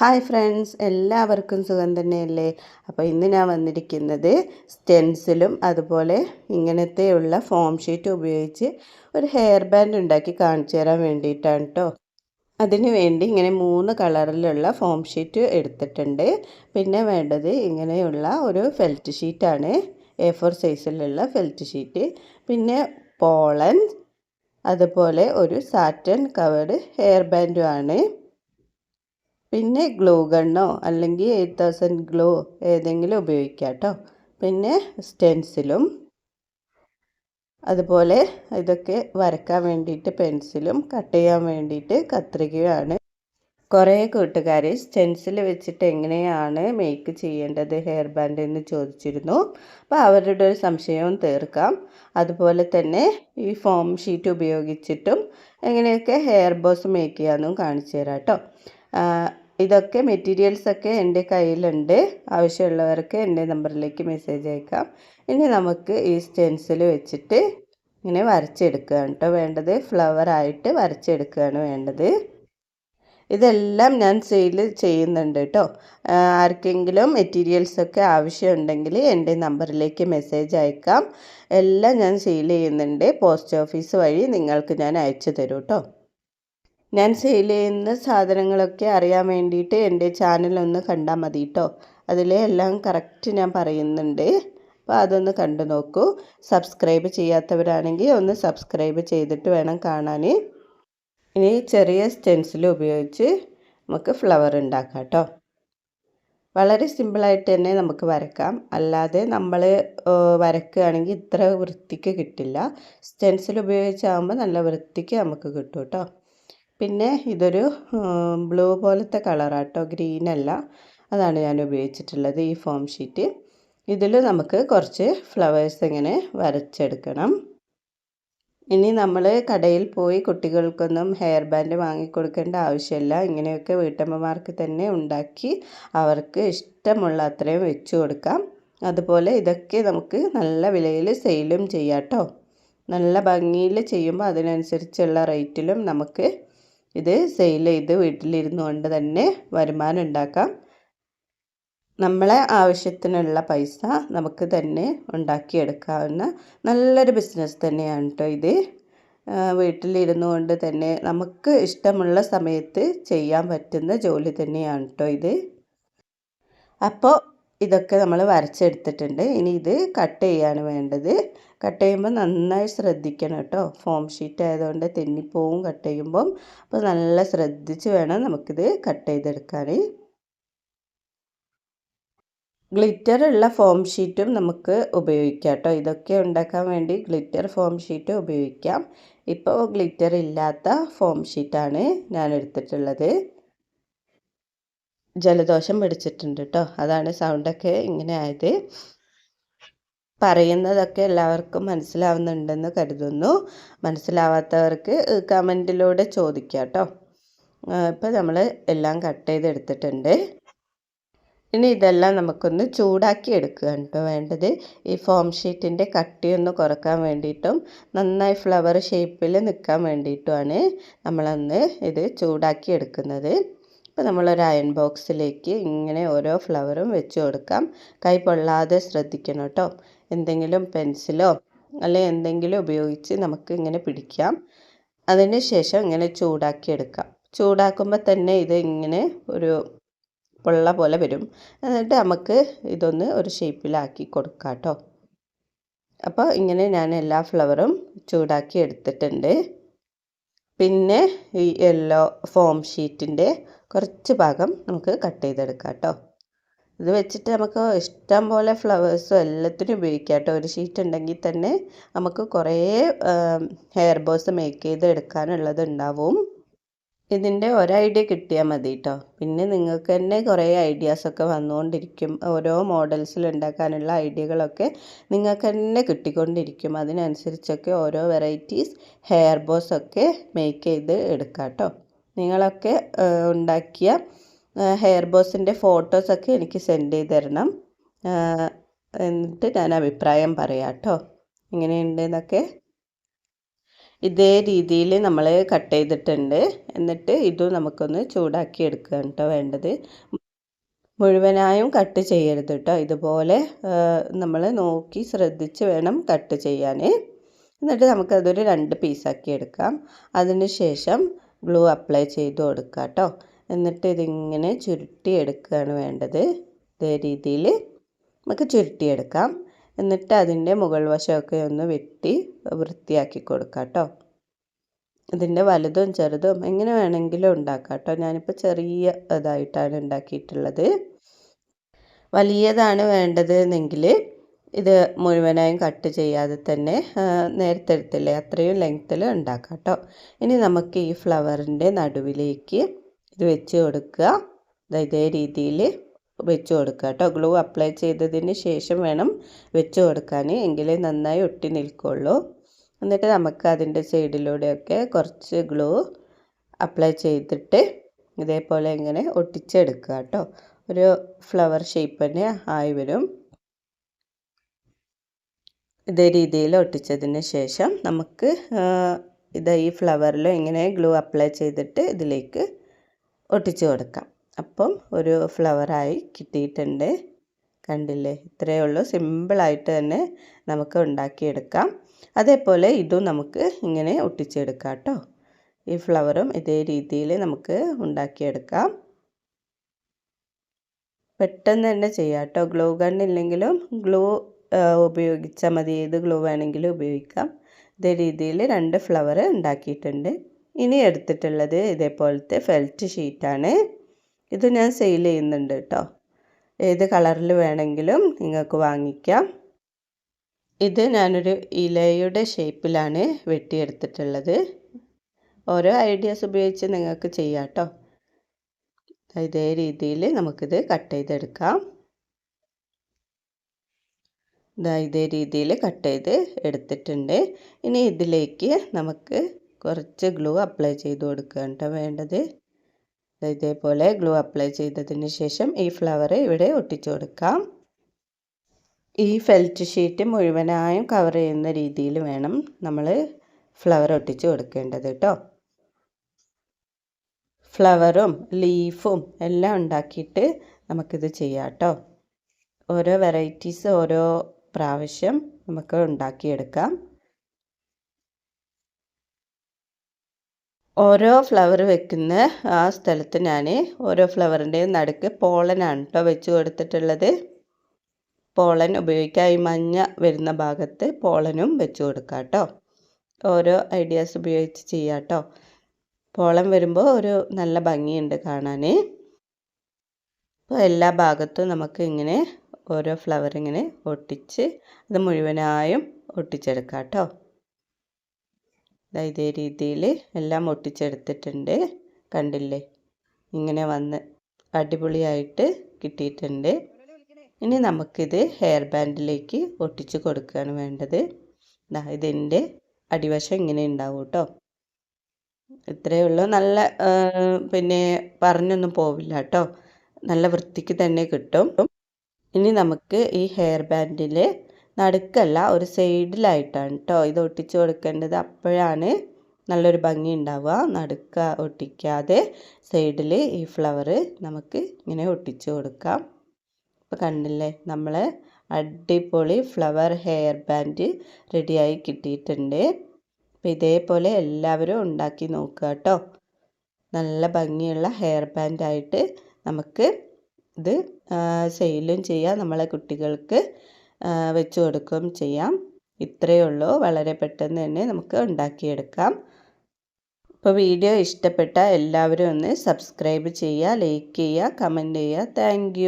Hi friends എല്ലാവർക്കും സുഖം തന്നെയല്ലേ? അപ്പോൾ ഇന്ന് ഞാൻ വന്നിരിക്കുന്നത് സ്റ്റെൻസിലും അതുപോലെ ഇങ്ങനത്തെയുള്ള ഫോം ഷീറ്റ് ഉപയോഗിച്ച് ഒരു ഹെയർ ബാൻഡ് ഉണ്ടാക്കി കാണിച്ചു തരാൻ വേണ്ടിയിട്ടാണ് കേട്ടോ അതിന് വേണ്ടി ഇങ്ങനെ മൂന്ന് കളറിലുള്ള ഫോം ഷീറ്റ് എടുത്തിട്ടുണ്ട്. പിന്നെ വേണ്ടത് ഇങ്ങനെയുള്ള ഒരു ഫെൽറ്റ് ഷീറ്റാണ്. എ ഫോർ സൈസിലുള്ള ഫെൽറ്റ് ഷീറ്റ്. പിന്നെ പോളൻ അതുപോലെ ഒരു സാറ്റൻ കവേർഡ് ഹെയർ ബാൻഡുമാണ് പിന്നെ ഗ്ലോ ഗണ്ണോ അല്ലെങ്കിൽ എയ്റ്റ് തൗസൻഡ് ഗ്ലോ ഏതെങ്കിലും ഉപയോഗിക്കാം കേട്ടോ പിന്നെ സ്റ്റെൻസിലും അതുപോലെ ഇതൊക്കെ വരക്കാൻ വേണ്ടിയിട്ട് പെൻസിലും കട്ട് ചെയ്യാൻ വേണ്ടിയിട്ട് കത്രികയാണ് കുറേ കൂട്ടുകാർ സ്റ്റെൻസിൽ വെച്ചിട്ട് എങ്ങനെയാണ് മേക്ക് ചെയ്യേണ്ടത് ഹെയർ ബാൻഡ് എന്ന് ചോദിച്ചിരുന്നു. അപ്പോൾ അവരുടെ ഒരു സംശയവും തീർക്കാം. അതുപോലെ തന്നെ ഈ ഫോം ഷീറ്റ് ഉപയോഗിച്ചിട്ടും എങ്ങനെയൊക്കെ ഹെയർ ബോസ് മേക്ക് ചെയ്യാമെന്നും കാണിച്ചു തരാം കേട്ടോ ഇതൊക്കെ മെറ്റീരിയൽസൊക്കെ എന്റെ കയ്യിലുണ്ട്. ആവശ്യമുള്ളവർക്ക് എന്റെ നമ്പറിലേക്ക് മെസ്സേജ് അയക്കാം. ഇനി നമുക്ക് ഈ സ്റ്റെൻസിൽ വെച്ചിട്ട് ഇങ്ങനെ വരച്ചെടുക്കുകയാണ് കേട്ടോ വേണ്ടത്. ഫ്ലവർ ആയിട്ട് വരച്ചെടുക്കുകയാണ് വേണ്ടത്. ഇതെല്ലാം ഞാൻ സെയിൽ ചെയ്യുന്നുണ്ട് കേട്ടോ. ആർക്കെങ്കിലും മെറ്റീരിയൽസൊക്കെ ആവശ്യമുണ്ടെങ്കിൽ എന്റെ നമ്പറിലേക്ക് മെസ്സേജ് അയക്കാം. എല്ലാം ഞാൻ സെയിൽ ചെയ്യുന്നുണ്ട്. പോസ്റ്റ് ഓഫീസ് വഴി നിങ്ങൾക്ക് ഞാൻ അയച്ചു തരും കേട്ടോ. ഞാൻ സെയിൽ ചെയ്യുന്ന സാധനങ്ങളൊക്കെ അറിയാൻ വേണ്ടിയിട്ട് എന്റെ ചാനലൊന്ന് കണ്ടാൽ മതി കേട്ടോ അതിലെ എല്ലാം കറക്റ്റ് ഞാൻ പറയുന്നുണ്ട്. അപ്പോൾ അതൊന്ന് കണ്ടു നോക്കൂ. സബ്സ്ക്രൈബ് ചെയ്യാത്തവരാണെങ്കിൽ ഒന്ന് സബ്സ്ക്രൈബ് ചെയ്തിട്ട് വേണം കാണാൻ ഇനി ചെറിയ സ്റ്റെൻസിൽ ഉപയോഗിച്ച് നമുക്ക് ഫ്ലവർ ഉണ്ടാക്കാം കേട്ടോ വളരെ സിമ്പിളായിട്ട് തന്നെ നമുക്ക് വരക്കാം. അല്ലാതെ നമ്മൾ വരക്കുകയാണെങ്കിൽ ഇത്ര വൃത്തിക്ക് കിട്ടില്ല. സ്റ്റെൻസിൽ ഉപയോഗിച്ചാകുമ്പോൾ നല്ല വൃത്തിക്ക് നമുക്ക് കിട്ടും കേട്ടോ പിന്നെ ഇതൊരു ബ്ലൂ പോലത്തെ കളറാട്ടോ ഗ്രീൻ അല്ല അതാണ് ഞാൻ ഉപയോഗിച്ചിട്ടുള്ളത് ഈ ഫോം ഷീറ്റ്. ഇതിൽ നമുക്ക് കുറച്ച് ഫ്ലവേഴ്സ് ഇങ്ങനെ വരച്ചെടുക്കണം. ഇനി നമ്മൾ കടയിൽ പോയി കുട്ടികൾക്കൊന്നും ഹെയർ ബാൻഡ് വാങ്ങിക്കൊടുക്കേണ്ട ആവശ്യമില്ല. ഇങ്ങനെയൊക്കെ വീട്ടമ്മമാർക്ക് തന്നെ ഉണ്ടാക്കി അവർക്ക് ഇഷ്ടമുള്ള അത്രയും വെച്ചു കൊടുക്കാം. അതുപോലെ ഇതൊക്കെ നമുക്ക് നല്ല വിലയിൽ സെയിലും ചെയ്യാം കേട്ടോ നല്ല ഭംഗിയിൽ ചെയ്യുമ്പോൾ അതിനനുസരിച്ചുള്ള റേറ്റിലും നമുക്ക് ഇത് സെയിൽ ചെയ്ത് വീട്ടിലിരുന്നു കൊണ്ട് തന്നെ വരുമാനം ഉണ്ടാക്കാം. നമ്മളെ ആവശ്യത്തിനുള്ള പൈസ നമുക്ക് തന്നെ ഉണ്ടാക്കിയെടുക്കാവുന്ന നല്ലൊരു ബിസിനസ് തന്നെയാണ് കേട്ടോ ഇത്. വീട്ടിലിരുന്നു കൊണ്ട് തന്നെ നമുക്ക് ഇഷ്ടമുള്ള സമയത്ത് ചെയ്യാൻ പറ്റുന്ന ജോലി തന്നെയാണ് കേട്ടോ ഇത്. അപ്പോൾ ഇതൊക്കെ നമ്മൾ വരച്ചെടുത്തിട്ടുണ്ട്. ഇനി ഇത് കട്ട് ചെയ്യാണ് വേണ്ടത്. കട്ട് ചെയ്യുമ്പോൾ നന്നായി ശ്രദ്ധിക്കണം കേട്ടോ. ഫോം ഷീറ്റ് ആയതുകൊണ്ട് തെന്നിപ്പോവും കട്ട് ചെയ്യുമ്പം. അപ്പോൾ നല്ല ശ്രദ്ധിച്ച് വേണം നമുക്കിത് കട്ട് ചെയ്തെടുക്കാൻ ഗ്ലിറ്റർ ഉള്ള ഫോം ഷീറ്റും നമുക്ക് ഉപയോഗിക്കാം കേട്ടോ. ഇതൊക്കെ ഉണ്ടാക്കാൻ വേണ്ടി ഗ്ലിറ്റർ ഫോം ഷീറ്റ് ഉപയോഗിക്കാം. ഇപ്പോൾ ഗ്ലിറ്റർ ഇല്ലാത്ത ഫോം ഷീറ്റാണ് ഞാൻ എടുത്തിട്ടുള്ളത് ജലദോഷം പിടിച്ചിട്ടുണ്ട് കേട്ടോ അതാണ് സൗണ്ടൊക്കെ ഇങ്ങനെ ആയത്. പറയുന്നതൊക്കെ എല്ലാവർക്കും മനസ്സിലാവുന്നുണ്ടെന്ന് കരുതുന്നു. മനസ്സിലാവാത്തവർക്ക് കമന്റിലൂടെ ചോദിക്കാം കേട്ടോ ഇപ്പോൾ നമ്മൾ എല്ലാം കട്ട് ചെയ്തെടുത്തിട്ടുണ്ട്. ഇനി ഇതെല്ലാം നമുക്കൊന്ന് ചൂടാക്കി എടുക്കുക കേട്ടോ വേണ്ടത്. ഈ ഫോം ഷീറ്റിന്റെ കട്ടിയൊന്ന് കുറയ്ക്കാൻ വേണ്ടിയിട്ടും നന്നായി ഫ്ലവർ ഷേപ്പിൽ നിൽക്കാൻ വേണ്ടിയിട്ടുമാണ് നമ്മളന്ന് ഇത് ചൂടാക്കി എടുക്കുന്നത്. അപ്പോൾ നമ്മളൊരു അയൺ ബോക്സിലേക്ക് ഇങ്ങനെ ഓരോ ഫ്ലവറും വെച്ച് കൊടുക്കാം. കൈ പൊള്ളാതെ ശ്രദ്ധിക്കണം കേട്ടോ എന്തെങ്കിലും പെൻസിലോ അല്ലെ എന്തെങ്കിലും ഉപയോഗിച്ച് നമുക്ക് ഇങ്ങനെ പിടിക്കാം. അതിന് ശേഷം ഇങ്ങനെ ചൂടാക്കി എടുക്കാം. ചൂടാക്കുമ്പോൾ തന്നെ ഇത് ഇങ്ങനെ ഒരു പൊള്ള പോലെ വരും. എന്നിട്ട് നമുക്ക് ഇതൊന്ന് ഒരു ഷേപ്പിലാക്കി കൊടുക്കാം കേട്ടോ അപ്പോൾ ഇങ്ങനെ ഞാൻ എല്ലാ ഫ്ലവറും ചൂടാക്കി എടുത്തിട്ടുണ്ട്. പിന്നെ ഈ യെല്ലോ ഫോം ഷീറ്റിന്റെ കുറച്ച് ഭാഗം നമുക്ക് കട്ട് ചെയ്തെടുക്കാം കേട്ടോ. ഇത് വെച്ചിട്ട് നമുക്ക് ഇഷ്ടം പോലെ ഫ്ലവേഴ്സും എല്ലാത്തിനും ഉപയോഗിക്കാം കേട്ടോ. ഒരു ഷീറ്റ് ഉണ്ടെങ്കിൽ തന്നെ നമുക്ക് കുറേ ഹെയർ ബോസ് മേക്ക് ചെയ്ത് എടുക്കാനുള്ളത് ഉണ്ടാവും. ഇതിന്റെ ഐഡിയ കിട്ടിയാൽ മതി കേട്ടോ. പിന്നെ നിങ്ങൾക്ക് തന്നെ കുറേ ഐഡിയാസൊക്കെ വന്നുകൊണ്ടിരിക്കും. ഓരോ മോഡൽസിൽ ഉണ്ടാക്കാനുള്ള ഐഡിയകളൊക്കെ നിങ്ങൾക്ക് തന്നെ കിട്ടിക്കൊണ്ടിരിക്കും. അതിനനുസരിച്ചൊക്കെ ഓരോ വെറൈറ്റീസ് ഹെയർ ബോസ് ഒക്കെ മേക്ക് ചെയ്ത് എടുക്കാം കേട്ടോ. നിങ്ങളൊക്കെ ഉണ്ടാക്കിയ ഹെയർ ബോസിന്റെ ഫോട്ടോസൊക്കെ എനിക്ക് സെൻഡ് ചെയ്ത് തരണം എന്നിട്ട് ഞാൻ അഭിപ്രായം പറയാം കേട്ടോ എങ്ങനെയുണ്ട് എന്നൊക്കെ ഇതേ രീതിയിൽ നമ്മൾ കട്ട് ചെയ്തിട്ടുണ്ട്. എന്നിട്ട് ഇതും നമുക്കൊന്ന് ചൂടാക്കി എടുക്കുക കേട്ടോ വേണ്ടത്. മുഴുവനായും കട്ട് ചെയ്യരുത് കേട്ടോ ഇതുപോലെ നമ്മൾ നോക്കി ശ്രദ്ധിച്ച് വേണം കട്ട് ചെയ്യാൻ എന്നിട്ട് നമുക്കതൊരു രണ്ട് പീസാക്കി എടുക്കാം. അതിന് ശേഷം ഗ്ലൂ അപ്ലൈ ചെയ്ത് കൊടുക്കുക കേട്ടോ എന്നിട്ട് ഇതിങ്ങനെ ചുരുട്ടിയെടുക്കുകയാണ് വേണ്ടത്. ഇതേ രീതിയിൽ നമുക്ക് ചുരുട്ടിയെടുക്കാം. എന്നിട്ട് അതിന്റെ മുകൾ വശമൊക്കെ ഒന്ന് വെട്ടി വൃത്തിയാക്കി കൊടുക്കാം കേട്ടോ ഇതിന്റെ വലുതും ചെറുതും എങ്ങനെ വേണമെങ്കിലും ഉണ്ടാക്കാം കേട്ടോ ഞാനിപ്പോൾ ചെറിയ ഇതായിട്ടാണ് ഉണ്ടാക്കിയിട്ടുള്ളത്. വലിയതാണ് വേണ്ടത് എന്നെങ്കിൽ ഇത് മുഴുവനായും കട്ട് ചെയ്യാതെ തന്നെ നേരത്തെ എടുത്തില്ലേ അത്രയും ലെങ്ത്തിൽ ഉണ്ടാക്കാം കേട്ടോ. ഇനി നമുക്ക് ഈ ഫ്ലവറിന്റെ നടുവിലേക്ക് ഇത് വെച്ച് കൊടുക്കുക. ഇതേ രീതിയിൽ വെച്ച് കൊടുക്കുക കേട്ടോ. ഗ്ലൂ അപ്ലൈ ചെയ്തതിന് ശേഷം വേണം വെച്ച് കൊടുക്കാൻ എങ്കിലേ നന്നായി ഒട്ടി നിൽക്കുള്ളൂ. എന്നിട്ട് നമുക്ക് അതിന്റെ സൈഡിലൂടെയൊക്കെ കുറച്ച് ഗ്ലൂ അപ്ലൈ ചെയ്തിട്ട് ഇതേപോലെ ഇങ്ങനെ ഒട്ടിച്ചെടുക്കുക കേട്ടോ. ഒരു ഫ്ലവർ ഷേപ്പ് തന്നെ ആയി വരും. ഇതേ രീതിയിൽ ഒട്ടിച്ചതിന് ശേഷം നമുക്ക് ഇത് ഈ ഫ്ലവറിൽ ഇങ്ങനെ ഗ്ലൂ അപ്ലൈ ചെയ്തിട്ട് ഇതിലേക്ക് ഒട്ടിച്ചു കൊടുക്കാം. അപ്പം ഒരു ഫ്ലവറായി കിട്ടിയിട്ടുണ്ട്. കണ്ടില്ലേ? ഇത്രയേ ഉള്ളൂ. സിമ്പിളായിട്ട് തന്നെ നമുക്ക് ഉണ്ടാക്കിയെടുക്കാം. അതേപോലെ ഇതും നമുക്ക് ഇങ്ങനെ ഒട്ടിച്ചെടുക്കാം കേട്ടോ. ഈ ഫ്ലവറും ഇതേ രീതിയിൽ നമുക്ക് ഉണ്ടാക്കിയെടുക്കാം. പെട്ടെന്ന് തന്നെ ചെയ്യാം കേട്ടോ. ഗ്ലൂ ഗൺ ഇല്ലെങ്കിലും ഗ്ലൂ ഉപയോഗിച്ചാൽ മതി. ഏത് ഗ്ലൂ വേണമെങ്കിലും ഉപയോഗിക്കാം. ഇതേ രീതിയിൽ രണ്ട് ഫ്ലവർ ഉണ്ടാക്കിയിട്ടുണ്ട്. ഇനി എടുത്തിട്ടുള്ളത് ഇതേപോലത്തെ ഫെൽറ്റ് ഷീറ്റാണ് ഇത് ഞാൻ സെയിൽ ചെയ്യുന്നുണ്ട് കേട്ടോ ഏത് കളറിൽ വേണമെങ്കിലും നിങ്ങൾക്ക് വാങ്ങിക്കാം. ഇത് ഞാനൊരു ഇലയുടെ ഷേപ്പിലാണ് വെട്ടിയെടുത്തിട്ടുള്ളത്. ഓരോ ഐഡിയാസ് ഉപയോഗിച്ച് നിങ്ങൾക്ക് ചെയ്യാം കേട്ടോ ഇതേ രീതിയിൽ നമുക്കിത് കട്ട് ചെയ്തെടുക്കാം. ഇതാ ഇതേ രീതിയിൽ കട്ട് ചെയ്ത് എടുത്തിട്ടുണ്ട്. ഇനി ഇതിലേക്ക് നമുക്ക് കുറച്ച് ഗ്ലൂ അപ്ലൈ ചെയ്ത് കൊടുക്കുക കേട്ടോ വേണ്ടത്. ഇതേപോലെ ഗ്ലൂ അപ്ലൈ ചെയ്തതിന് ശേഷം ഈ ഫ്ലവർ ഇവിടെ ഒട്ടിച്ചു കൊടുക്കാം. ഈ ഫെൽറ്റ് ഷീറ്റ് മുഴുവനായും കവർ ചെയ്യുന്ന രീതിയിൽ വേണം നമ്മൾ ഫ്ലവർ ഒട്ടിച്ച് കൊടുക്കേണ്ടത് കേട്ടോ ഫ്ലവറും ലീഫും എല്ലാം ഉണ്ടാക്കിയിട്ട് നമുക്കിത് ചെയ്യാം കേട്ടോ ഓരോ വെറൈറ്റീസ് ഓരോ പ്രാവശ്യം നമുക്ക് ഉണ്ടാക്കിയെടുക്കാം. ഓരോ ഫ്ലവർ വെക്കുന്ന ആ സ്ഥലത്ത് ഞാൻ ഓരോ ഫ്ലവറിന്റെയും നടുക്ക് പോളനാണ് കേട്ടോ വെച്ച് കൊടുത്തിട്ടുള്ളത്. പോളൻ ഉപയോഗിക്കാം ഈ മഞ്ഞ വരുന്ന ഭാഗത്ത് പോളനും വെച്ച് കൊടുക്കാം കേട്ടോ ഓരോ ഐഡിയാസ് ഉപയോഗിച്ച് ചെയ്യാം കേട്ടോ പോളം വരുമ്പോൾ ഒരു നല്ല ഭംഗിയുണ്ട് കാണാൻ അപ്പോൾ എല്ലാ ഭാഗത്തും നമുക്ക് ഇങ്ങനെ ഓരോ ഫ്ലവർ ഇങ്ങനെ ഒട്ടിച്ച് അത് മുഴുവനായും ഒട്ടിച്ചെടുക്കാം കേട്ടോ. ഇതേ രീതിയിൽ എല്ലാം ഒട്ടിച്ചെടുത്തിട്ടുണ്ട്. കണ്ടില്ലേ? ഇങ്ങനെ വന്ന് അടിപൊളിയായിട്ട് കിട്ടിയിട്ടുണ്ട്. ഇനി നമുക്കിത് ഹെയർ ബാൻഡിലേക്ക് ഒട്ടിച്ച് കൊടുക്കുകയാണ് വേണ്ടത്. ഇതിന്റെ അടിവശം ഇങ്ങനെ ഉണ്ടാവും കേട്ടോ. ഇത്രയേ ഉള്ളൂ. നല്ല പിന്നെ പറഞ്ഞൊന്നും പോവില്ല കേട്ടോ. നല്ല വൃത്തിക്ക് തന്നെ കിട്ടും. ഇനി നമുക്ക് ഈ ഹെയർ ബാൻഡിൽ നടുക്കല്ല ഒരു സൈഡിലായിട്ടാണ് കേട്ടോ ഇത് ഒട്ടിച്ച് കൊടുക്കേണ്ടത്. അപ്പോഴാണ് നല്ലൊരു ഭംഗി ഉണ്ടാവുക. നടുക്ക ഒട്ടിക്കാതെ സൈഡിൽ ഈ ഫ്ലവർ നമുക്ക് ഇങ്ങനെ ഒട്ടിച്ച് കൊടുക്കാം. ഇപ്പോൾ കണ്ടില്ലേ നമ്മൾ അടിപൊളി ഫ്ലവർ ഹെയർ ബാൻഡ് റെഡിയായി കിട്ടിയിട്ടുണ്ട്. അപ്പോൾ ഇതേപോലെ എല്ലാവരും ഉണ്ടാക്കി നോക്കുക കേട്ടോ നല്ല ഭംഗിയുള്ള ഹെയർ ബാൻഡായിട്ട് നമുക്ക് ഇത് സെയിലും ചെയ്യാം. നമ്മളെ കുട്ടികൾക്ക് വെച്ച് കൊടുക്കുകയും ചെയ്യാം. ഇത്രയേ ഉള്ളൂ. വളരെ പെട്ടെന്ന് തന്നെ നമുക്ക് ഉണ്ടാക്കിയെടുക്കാം. അപ്പോൾ വീഡിയോ ഇഷ്ടപ്പെട്ട എല്ലാവരും ഒന്ന് സബ്സ്ക്രൈബ് ചെയ്യുക ലൈക്ക് ചെയ്യുക കമന്റ് ചെയ്യുക. താങ്ക്